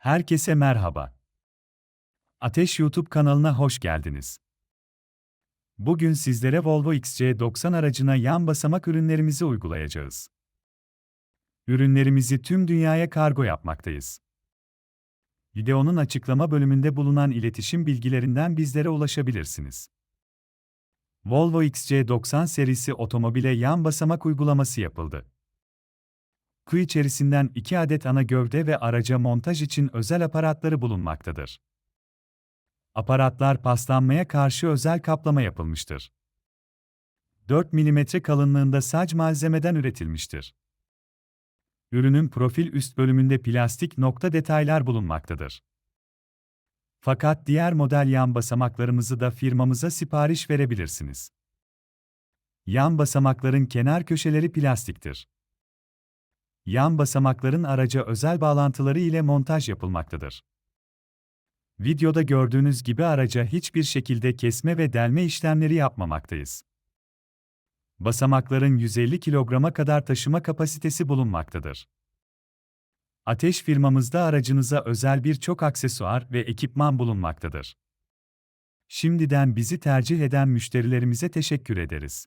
Herkese merhaba. Ateş YouTube kanalına hoş geldiniz. Bugün sizlere Volvo XC90 aracına yan basamak ürünlerimizi uygulayacağız. Ürünlerimizi tüm dünyaya kargo yapmaktayız. Videonun açıklama bölümünde bulunan iletişim bilgilerinden bizlere ulaşabilirsiniz. Volvo XC90 serisi otomobile yan basamak uygulaması yapıldı. Kuy içerisinden 2 adet ana gövde ve araca montaj için özel aparatları bulunmaktadır. Aparatlar paslanmaya karşı özel kaplama yapılmıştır. 4 mm kalınlığında sac malzemeden üretilmiştir. Ürünün profil üst bölümünde plastik nokta detaylar bulunmaktadır. Fakat diğer model yan basamaklarımızı da firmamıza sipariş verebilirsiniz. Yan basamakların kenar köşeleri plastiktir. Yan basamakların araca özel bağlantıları ile montaj yapılmaktadır. Videoda gördüğünüz gibi araca hiçbir şekilde kesme ve delme işlemleri yapmamaktayız. Basamakların 150 kilograma kadar taşıma kapasitesi bulunmaktadır. Ateş firmamızda aracınıza özel birçok aksesuar ve ekipman bulunmaktadır. Şimdiden bizi tercih eden müşterilerimize teşekkür ederiz.